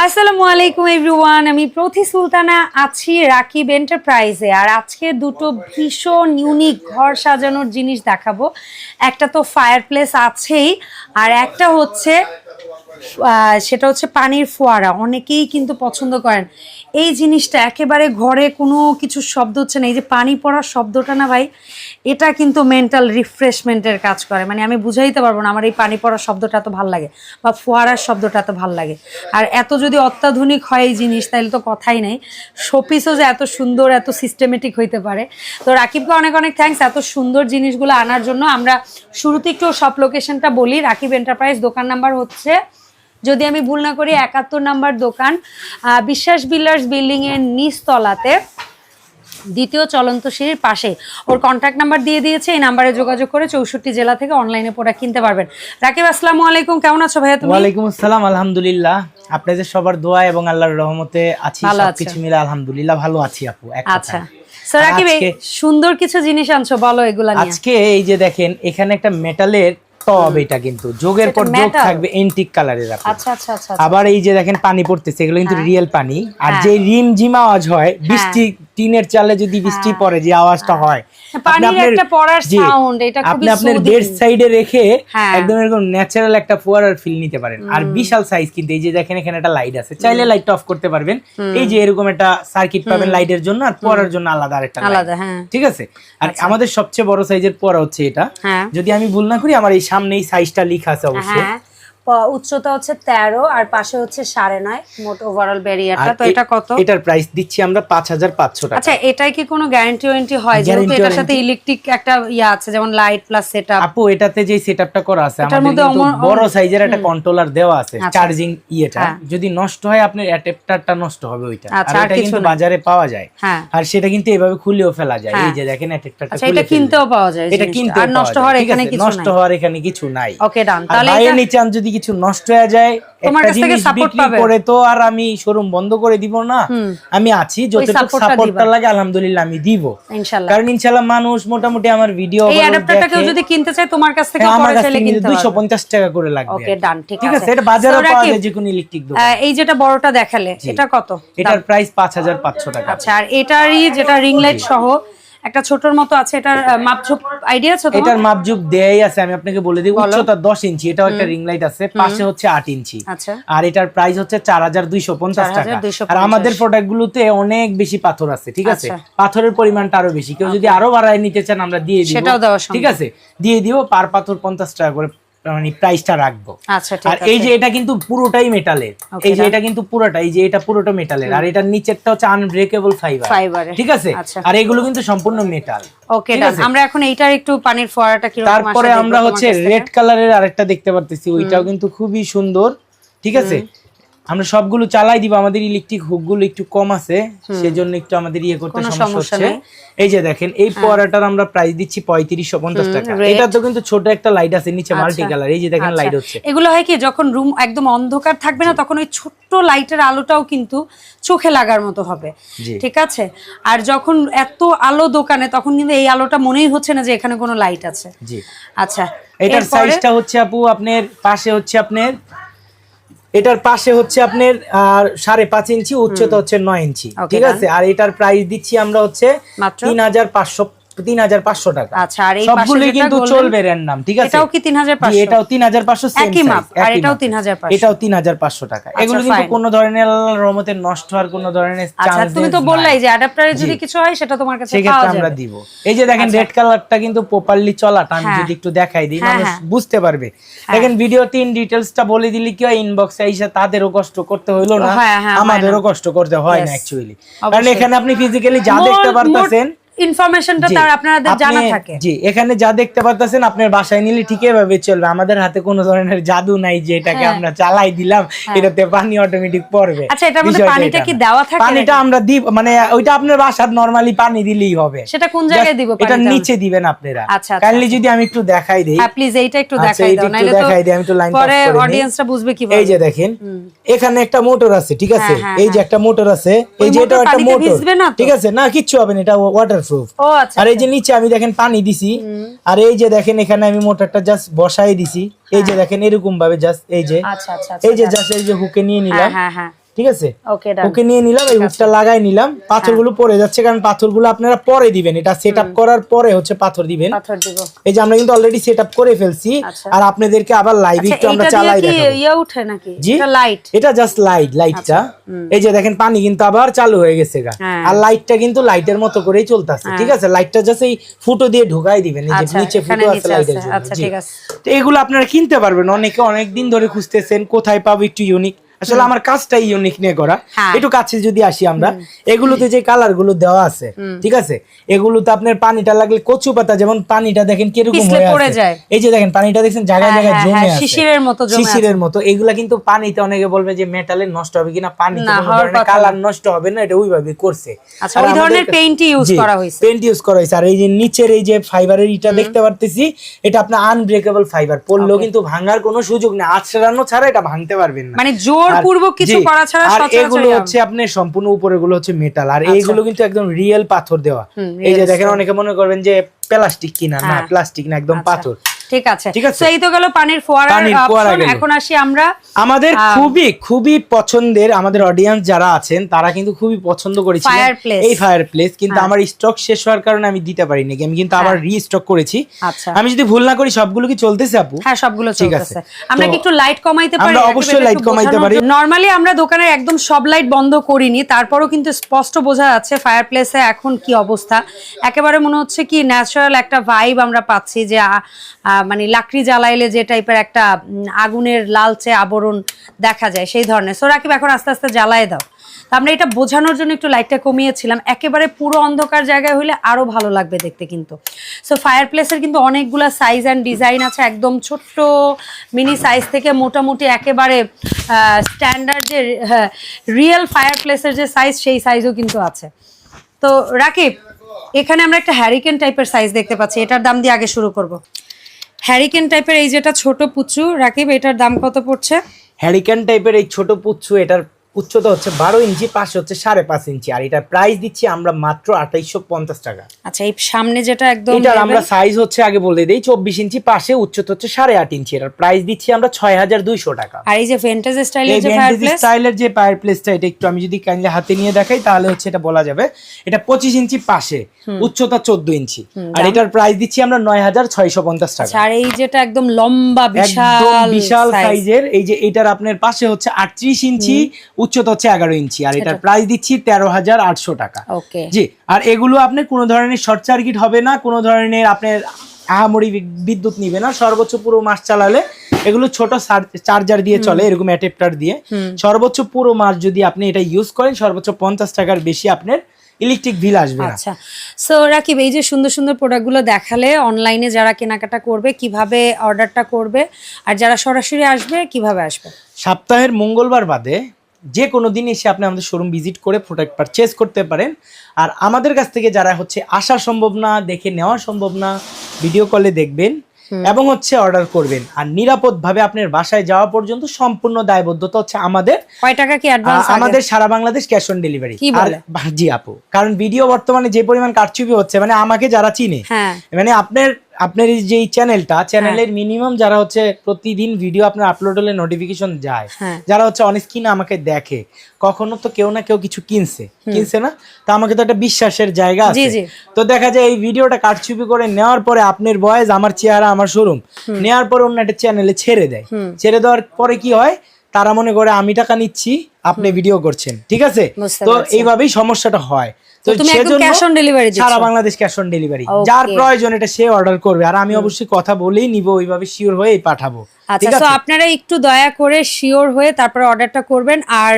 আসসালামু আলাইকুম এভরিওয়ান আমি প্রতি সুলতানা আছি রাকিব এন্টারপ্রাইজে, আর আজকে দুটো ভীষণ ইউনিক ঘর সাজানোর জিনিস দেখাবো। একটা তো ফায়ার প্লেস আছেই, আর একটা হচ্ছে সেটা হচ্ছে পানির ফোয়ারা। অনেকেই কিন্তু পছন্দ করেন। এই জিনিসটা একেবারে ঘরে কোনো কিছু শব্দ হচ্ছে না। এই যে পানি পড়ার শব্দটা না ভাই, এটা কিন্তু মেন্টাল রিফ্রেশমেন্টের কাজ করে। মানে আমি বুঝাইতে পারব না আমার এই পানি পড়ার শব্দটা এত ভালো লাগে বা ফোয়ারার শব্দটা এত ভালো লাগে। আর এত যদি অত্যাধুনিক হয় এই জিনিস, তাহলে তো কথাই নেই। শোপিসও যে এত সুন্দর, এত সিস্টেমেটিক হইতে পারে। তো রাকিবকে অনেক অনেক থ্যাঙ্কস এত সুন্দর জিনিসগুলো আনার জন্য আমরা শুরুতে একটু সব লোকেশনটা বলি। রাকিব এন্টারপ্রাইজ দোকান নাম্বার হচ্ছে যদি আমি ভুল না করি একাত্তর নাম্বার দোকান বিশ্বাস বিল্ডার্স বিল্ডিং এর নিচতলাতে দ্বিতীয় চলন্ত সিঁড়ির পাশে। ওর কন্ট্যাক্ট নাম্বার দিয়ে দিয়েছে এই নাম্বারে যোগাযোগ করে চৌষট্টি জেলা থেকে অনলাইনে প্রোডাক্ট কিনতে পারবেন। রাকিব আসসালামু আলাইকুম কেমন আছো ভাইয়া তুমি? ওয়ালাইকুম আসসালাম আলহামদুলিল্লাহ। আপনাদের সবার দোয়া এবং আল্লাহর রহমতে আছি সবকিছু মিলে আলহামদুলিল্লাহ ভালো আছি আপু আচ্ছা কথায়। সো আর রাকিব সুন্দর কিছু জিনিস আনছো বলো এগুলা নিয়ে। আজকে এই যে দেখেন এখানে একটা মেটালের টব এটা কিন্তু যোগের পর যোগ থাকবে এন্টিক কালারের আপু আচ্ছা আচ্ছা আচ্ছা আবার এই যে দেখেন পানি পড়তেছে এগুলো কিন্তু রিয়েল পানি। আর হ্যাঁ। যে রিম জিম আওয়াজ হয়। বৃষ্টি টিনের চালে যদি বৃষ্টি পড়ে যে আওয়াজটা হয়। আপনি পানির আপনার- একটা পড়ার জি, এটা খুবই আপনি বেড সাইডে রেখে হ্যাঁ। একদম এরকম ন্যাচারাল একটা ফোয়ারার ফিল নিতে পারেন। আর বিশাল সাইজ কিন্তু এই যে দেখেন এখানে একটা লাইট আছে চাইলে লাইট অফ করতে পারবেন। এই যে এরকম একটা সার্কিট পাবেন লাইটের জন্য আর ফোয়ারার জন্য আলাদা আরেকটা। আলাদা হ্যাঁ। ঠিক আছে? আর আমাদের সবচেয়ে বড় সাইজের পড়া হচ্ছে এটা। হ্যাঁ। যদি আমি ভুল না করি আমার এই সামনে এই সাইজটা লেখা আছে অবশ্যই। হ্যাঁ। উচ্চতা হচ্ছে তেরো আর পাশে হচ্ছে সাড়ে নয় মোট ওভারঅল ব্যারিয়ারটা তো এটা কত? এটার প্রাইস দিচ্ছি আমরা পাঁচ হাজার পাঁচশো টাকা। আচ্ছা এটাই কি কোনো গ্যারান্টি ওয়ারেন্টি হয়? যেহেতু এটার সাথে ইলেকট্রিক একটা ইয়া আছে যেমন লাইট প্লাস সেটআপ আপু এটাতে যে সেটআপটা করা আছে আমাদের মধ্যে বড় সাইজের একটা কন্ট্রোলার দেওয়া আছে আচ্ছা। চার্জিং ইয়েটা। হ্যাঁ। যদি নষ্ট হয় আপনার অ্যাডাপ্টারটা নষ্ট হবে ওইটা। আর আচ্ছা, এটা কিন্তু বাজারে পাওয়া যায়। হ্যাঁ। আর সেটা কিন্তু এভাবে খুলেও ফেলা যায়। হ্যাঁ। এই যে দেখেন অ্যাডাপ্টারটা আচ্ছা এটা কিনতেও পাওয়া যায় এটা কিনতে আর নষ্ট হওয়ার এখানে কিছু নষ্ট হওয়ার এখানে কিছু নাই। ওকে ডান তাহলে এটা এনি যদি কিছু নষ্ট হয়ে যায় একটা জিনিস বিক্রি করে তো আর আমি শোরুম বন্ধ করে দিব না। আমি আছি যতটুকু সাপোর্টটা লাগে আলহামদুলিল্লাহ আমি দিব। ইনশাআল্লাহ কারণ ইনশাআল্লাহ মানুষ মোটামুটি আমার ভিডিও এই অ্যাডাপ্টারটা কেউ যদি কিনতে চায় তোমার কাছ থেকে হ্যাঁ, পরে কাছ চাইলে কিনতে দুইশো পারবে। পঞ্চাশ টাকা করে লাগবে ওকে ডান ঠিক ঠিক আছে। আছে এটা বাজারে পাওয়া যায় যে কোনো ইলেকট্রিক দোকান। এই যেটা বড়টা দেখালে এটা কত? এটার প্রাইস পাঁচ হাজার পাঁচশো টাকা। আচ্ছা আর এটারই যেটা রিং লাইট সহ একটা ছোটর মতো আছে এটার মাপঝুপ আইডিয়া আছে এটার মাপজুপ দেয়াই আছে আমি আপনাকে বলে দিই উচ্চতা দশ ইঞ্চি এটাও একটা রিং লাইট আছে পাশে হচ্ছে আট ইঞ্চি। আচ্ছা। আর এটার প্রাইস হচ্ছে চার হাজার দুইশো পঞ্চাশ টাকা। আর আমাদের প্রোডাক্ট গুলোতে অনেক বেশি পাথর আছে ঠিক আছে? আচ্ছা। পাথরের পরিমাণটা আরও বেশি। কেউ যদি আরও বাড়ায় নিতে চান আমরা দিয়ে দিব। সেটাও দেওয়া ঠিক আছে? দিয়ে দিও পার পাথর পঞ্চাশ টাকা করে। মানে প্রাইসটা রাখব। আচ্ছা আর এই যে এটা কিন্তু পুরোটাই মেটালের এই যে এটা কিন্তু পুরোটা এই যে এটা পুরোটা মেটালের আর এটার নিচেরটা হচ্ছে আনব্রেকেবল ফাইবার ঠিক আছে? আচ্ছা। আর এগুলো কিন্তু সম্পূর্ণ মেটাল ওকে আমরা এখন এইটার একটু পানির ফোয়ারাটা কি তারপরে আমরা হচ্ছে রেড কালারের আরেকটা দেখতে পারতেছি। ওইটাও কিন্তু খুবই সুন্দর। ঠিক আছে? আমরা সবগুলো চালাই দিব আমাদের ইলেকট্রিক হুকগুলো একটু কম আছে সেজন্য একটু আমাদের ইয়ে করতে সমস্যা হচ্ছে। এই যে দেখেন এই পরাটার আমরা প্রাইস দিচ্ছি পঁয়ত্রিশশো পঞ্চাশ টাকা। এটা তো কিন্তু ছোট একটা লাইট আছে নিচে মাল্টি কালার এই যে দেখেন লাইট হচ্ছে। এগুলো হয় কি যখন রুম একদম অন্ধকার থাকবে না তখন ওই ছোট্ট লাইটের আলোটাও কিন্তু চোখে লাগার মতো হবে। ঠিক আছে? আর যখন এত আলো দোকানে তখন কিন্তু এই আলোটা মনেই হচ্ছে না যে এখানে কোনো লাইট আছে। জি। আচ্ছা এটার সাইজটা হচ্ছে আপু আপনার পাশে হচ্ছে আপনার এটার পাশে হচ্ছে আপনার সাড়ে পাঁচ ইঞ্চি উচ্চতা হচ্ছে নয় ইঞ্চি। ঠিক আছে? আর এটার প্রাইস দিচ্ছি আমরা হচ্ছে তিন হাজার পাঁচশো তিন হাজার পাঁচশো টাকা। আচ্ছা আর এই পাশে কিন্তু চলবে র্যান্ডাম ঠিক আছে? এটাও কি 3500? জি, এটাও তিন হাজার পাঁচশো একই মাপ, আর এটাও 3500 এটাও তিন হাজার পাঁচশো টাকা। এগুলো কিন্তু আচ্ছা, fine. কোনো ধরনের আল্লাহর নষ্ট হওয়ার কোনো ধরনের আচ্ছা চান্স তুমি তো বললাই যে অ্যাডাপ্টারে যদি কিছু হয় সেটা তোমার কাছে পাওয়া সেক্ষেত্রে আমরা দিব। এই যে দেখেন রেড কালারটা কিন্তু প্রপারলি চলাটা আমি হ্যাঁ। যদি একটু দেখাই দিই হ্যাঁ, মানুষ হ্যাঁ। বুঝতে পারবে। দেখেন ভিডিও তিন ডিটেলসটা বলে দিলে কি হয়? ইনবক্সে এসে তাদেরও কষ্ট করতে হইল না আমাদেরও কষ্ট করতে হয় না. অ্যাকচুয়ালি কারণ এখানে আপনি ফিজিক্যালি যা দেখতে পারতেছেন ইনফরমেশনটা তার আপনাদের জানা থাকে। জি এখানে যা দেখতে পারতেছেন আপনার বাসায় নিলে ঠিক এভাবে চলবে। আমাদের হাতে কোনো ধরনের জাদু নাই যে এটাকে আমরা চালাই দিলাম এটাতে পানি অটোমেটিক পড়বে। হ্যাঁ। আচ্ছা, এটার মধ্যে পানিটা কি দেওয়া থাকে? পানিটা আমরা দিব মানে ওইটা আপনার বাসার নরমালি পানি দিলেই হবে। সেটা কোন জায়গায় দিব এটা নিচে দিবেন আপনারা। আচ্ছা, আচ্ছা, কাইন্ডলি যদি আমি একটু দেখাই দেই। হ্যাঁ প্লিজ এইটা একটু আচ্ছা, দেখাই দাও নাইলে তো দেখাই দিই, আমি একটু লাইনটা পরে। অডিয়েন্সরা বুঝবে কীভাবে। এই যে দেখেন এখানে একটা মোটর আছে ঠিক আছে? হ্যাঁ, এই যে একটা মোটর আছে এই যে এটা একটা মোটর। তো? ঠিক আছে? না কিচ্ছু হবে না এটা ওয়াটারপ্রুফ আচ্ছা আর এই যে নিচে আমি দেখেন পানি দিছি। আর এই যে দেখেন এখানে আমি মোটরটা জাস্ট বসাই দিছি। এই যে দেখেন এরকম ভাবে জাস্ট এই যে। আচ্ছা আচ্ছা আচ্ছা এই যে জাস্ট এই যে হুকে নিয়ে নিলাম। হ্যাঁ হ্যাঁ হ্যাঁ। ঠিক আছে? ওকে নিয়ে নিলাম এই হুকটা লাগাই নিলাম। পাথরগুলো পরে যাচ্ছে কারণ পাথরগুলো আপনারা পরে দিবেন। এটা সেট করার পরে হচ্ছে পাথর দিবেন। এই যে আমরা কিন্তু অলরেডি সেট আপ করে ফেলছি। আচ্ছা। আর আপনাদেরকে আবার লাইভ আচ্ছা একটু আমরা চালাই দেখাবো। ইয়ে? এটা লাইট এটা জাস্ট লাইট লাইটটা এই যে দেখেন পানি কিন্তু আবার চালু হয়ে গেছে গা। হ্যাঁ। আর লাইটটা কিন্তু লাইটের মতো করেই চলতেছে ঠিক আছে? লাইটটা জাস্ট এই ফুটো দিয়ে ঢুকাই দিবেন এই যে আচ্ছা নিচে ফুটো আছে লাইটের জন্য। আচ্ছা ঠিক আছে। তো এগুলো আপনারা কিনতে পারবেন অনেকে অনেক দিন ধরে খুঁজতেছেন কোথায় পাবো একটু ইউনিক আসলে আমার কাজটাই ইউনিক নিয়ে করা। হ্যাঁ। একটু কাছে যদি আসি আমরা এগুলোতে যে কালারগুলো দেওয়া আছে ঠিক আছে? এগুলোতে আপনার পানিটা লাগলে কচু পাতা যেমন পানিটা দেখেন কীরকম হয়ে যায়। এই যে দেখেন পানিটা দেখছেন জায়গায় হ্যাঁ, জায়গায় হ্যাঁ, জমে আছে। শিশিরের মতো জমে। শিশিরের মতো। এগুলা কিন্তু পানিতে অনেকে বলবে যে মেটালের নষ্ট হবে কিনা? পানিতে না, কোনো হওয়ার ধরনের কথা কালার নষ্ট হবে না এটা ওইভাবে করছে। আচ্ছা, ওই ধরনের পেইন্টই ইউজ করা হয়েছে। পেইন্ট ইউজ করা হয়েছে। আর এই যে নিচের এই যে ফাইবারের এটা দেখতে পারতেছি এটা আপনার আনব্রেকেবল ফাইবার পড়লেও কিন্তু ভাঙার কোনো সুযোগ নেই। আছড়ানো ছাড়া এটা ভাঙতে পারবেন না। মানে জোরপূর্বক কিছু করা ছাড়া আর এগুলো হচ্ছে আপনি সম্পূর্ণ উপরে গুলো হচ্ছে মেটাল আর এইগুলো কিন্তু একদম রিয়েল পাথর দেওয়া। এই যে দেখেন অনেকে মনে করবেন যে প্লাস্টিক কিনা না হ্যাঁ। প্লাস্টিক না একদম পাথর। ঠিক আছে। ঠিক আছে? তো এই তো গেল পানির ফোয়ারার এখন আসি আমরা আমাদের খুবই খুবই পছন্দের আমাদের অডিয়েন্স যারা আছেন তারা কিন্তু খুবই পছন্দ করেছিলেন এই ফায়ার প্লেস কিন্তু আমার স্টক শেষ হওয়ার কারণে আমি দিতে পারিনি আমি কিন্তু আবার রিস্টক করেছি। আচ্ছা। আমি যদি ভুল না করি সবগুলো কি চলতেছে আপু? হ্যাঁ সবগুলো ঠিক আছে। আমরা কি একটু লাইট কমাইতে পারি আমরা অবশ্যই light কমাইতে পারি। নরমালি আমরা দোকানের একদম সব লাইট বন্ধ করিনি তারপরও কিন্তু স্পষ্ট বোঝা যাচ্ছে ফায়ার প্লেসে এখন কি অবস্থা। একেবারে মনে হচ্ছে কি ন্যাচারাল একটা ভাইব আমরা পাচ্ছি যে মানে লাকড়ি জ্বালাইলে যে টাইপের একটা আগুনের লালচে আবরণ দেখা যায়, সেই ধরনের। সো রাকিব, এখন আস্তে আস্তে জ্বালায় দাও। তো আমরা এটা বোঝানোর জন্য একটু লাইটটা কমিয়েছিলাম। একেবারে পুরো অন্ধকার জায়গায় হলে আরও ভালো লাগবে দেখতে কিন্তু। সো ফায়ার প্লেসের কিন্তু অনেকগুলো সাইজ অ্যান্ড ডিজাইন আছে, একদম ছোট্ট মিনি সাইজ থেকে মোটামুটি একেবারে স্ট্যান্ডার্ড যে রিয়েল ফায়ার প্লেসের যে সাইজ সেই সাইজও কিন্তু আছে। তো রাকিব, এখানে আমরা একটা হ্যারিকেন টাইপের সাইজ দেখতে পাচ্ছি। এটার দাম দিয়ে আগে শুরু করব। হ্যারিকেন টাইপের এই যেটা ছোট পুচু, রাকিব, এটার দাম কত পড়ছে? হ্যারিকেন টাইপের এই ছোট পুচ্ছু এটার উচ্চতা হচ্ছে বারো ইঞ্চি পাশে হচ্ছে সাড়ে পাঁচ ইঞ্চি। আর এটার প্রাইস দিচ্ছি আমরা মাত্র আঠাইশো পঞ্চাশ টাকা। আচ্ছা এই সামনে যেটা একদম এটার আমরা সাইজ হচ্ছে আগে বলে দিই চব্বিশ ইঞ্চি পাশে উচ্চতা হচ্ছে সাড়ে আট ইঞ্চি। এটার প্রাইস দিচ্ছি আমরা ছয় হাজার দুইশো টাকা। আর এই যে ভেন্টেজ স্টাইলের যে প্লেস স্টাইলের যে ফায়ার প্লেসটা এটা একটু আমি যদি কাইন্ডলি হাতে নিয়ে দেখাই তাহলে হচ্ছে এটা বলা যাবে। এটা পঁচিশ ইঞ্চি পাশে উচ্চতা চোদ্দ ইঞ্চি। আর এটার প্রাইস দিচ্ছি আমরা নয় হাজার ছয়শো পঞ্চাশ টাকা। আচ্ছা, আর এই যেটা একদম লম্বা বিশাল বিশাল সাইজের এই যে এটার আপনার পাশে হচ্ছে আটত্রিশ ইঞ্চি উচ্চতা হচ্ছে এগারো ইঞ্চি আর এটার প্রাইস দিচ্ছি তেরো হাজার আটশো টাকা। জি আর এগুলো আপনার কোনো ধরনের শর্ট সার্কিট হবে না কোনো ধরনের আপনার আহামরি বিদ্যুৎ নিবে না সর্বোচ্চ পুরো মাস চালালে এগুলো ছোট চার্জার দিয়ে চলে এরকম অ্যাডাপ্টার দিয়ে। সর্বোচ্চ পুরো মাস যদি আপনি এটা ইউজ করেন সর্বোচ্চ পঞ্চাশ টাকার বেশি আপনার ইলেকট্রিক বিল আসবে আচ্ছা। সো রাকিব এই যে সুন্দর সুন্দর প্রোডাক্টগুলো দেখালে অনলাইনে যারা কেনাকাটা করবে কীভাবে অর্ডারটা করবে আর যারা সরাসরি আসবে কীভাবে আসবে? সপ্তাহের মঙ্গলবার বাদে যে কোনো দিন এসে আপনি আমাদের শোরুম ভিজিট করে প্রোডাক্ট পারচেজ করতে পারেন। আর আমাদের কাছ থেকে যারা হচ্ছে আসা সম্ভব না দেখে নেওয়া সম্ভব না ভিডিও কলে দেখবেন এবং হচ্ছে অর্ডার করবেন। আর নিরাপদভাবে আপনার বাসায় যাওয়া পর্যন্ত সম্পূর্ণ দায়বদ্ধতা হচ্ছে আমাদের। কয় টাকা কি অ্যাডভান্স আমাদের সারা বাংলাদেশ ক্যাশ অন ডেলিভারি আর জি আপু। কারণ ভিডিও বর্তমানে যে পরিমাণ কারচুপি হচ্ছে মানে আমাকে যারা চিনে হ্যাঁ। মানে আপনার আপনার এই যে চ্যানেলটা চ্যানেলের মিনিমাম যারা হচ্ছে প্রতিদিন ভিডিও আপনার আপলোড হলে নোটিফিকেশন যায় হ্যাঁ। যারা হচ্ছে অন স্ক্রিনে আমাকে দেখে কখনো তো কেউ না কেউ কিছু কিনছে। কিনছে না? তো আমাকে তো একটা বিশ্বাসের জায়গা আছে। তো দেখা যায় এই ভিডিওটা কাটছুপি করে নেওয়ার পরে আপনার বয়স আমার চেহারা আমার শোরুম নেওয়ার পরে অন্য একটা চ্যানেলে ছেড়ে দেয়। ছেড়ে দেওয়ার পরে কি হয়? তারা মনে করে আমি টাকা নিচ্ছি আপনি ভিডিও করছেন। ঠিক আছে? তো এইভাবেই সমস্যাটা হয়। তো তুমি একদম ক্যাশ অন ডেলিভারি সারা বাংলাদেশ ক্যাশ অন ডেলিভারি যার প্রয়োজন এটা সে অর্ডার করবে। আর আমি অবশ্যই কথা বলেই নিবো ওইভাবে শিওর হয়ে পাঠাবো। আচ্ছা তো আপনারা একটু দয়া করে শিওর হয়ে তারপরে অর্ডারটা করবেন। আর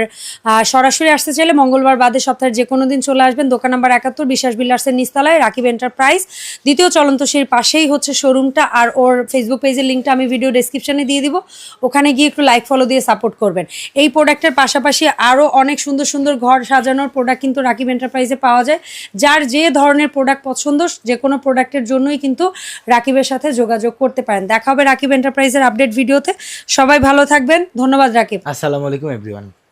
সরাসরি আসতে চাইলে মঙ্গলবার বাদে সপ্তাহের যে কোনো দিন চলে আসবেন। দোকান নাম্বার একাত্তর বিশ্বাস বিল্ডার্সের নিস্তালায় রাকিব এন্টারপ্রাইজ দ্বিতীয় চলন্ত সিঁড়ির পাশেই হচ্ছে শোরুমটা আর ওর ফেসবুক পেজের লিঙ্কটা আমি ভিডিও ডেসক্রিপশনে দিয়ে দিব। ওখানে গিয়ে একটু লাইক ফলো দিয়ে সাপোর্ট করবেন। এই প্রোডাক্টের পাশাপাশি আরও অনেক সুন্দর সুন্দর ঘর সাজানোর প্রোডাক্ট কিন্তু রাকিব এন্টারপ্রাইজে পাওয়া যায়। যার যে ধরনের প্রোডাক্ট পছন্দ যে কোনো প্রোডাক্টের জন্যই কিন্তু রাকিবের সাথে যোগাযোগ করতে পারেন। দেখা হবে রাকিব এন্টারপ্রাইজের আপডেট ভিডিওতে। সবাই ভালো থাকবেন। ধন্যবাদ রাকিব। আসসালামু আলাইকুম এভরিওয়ান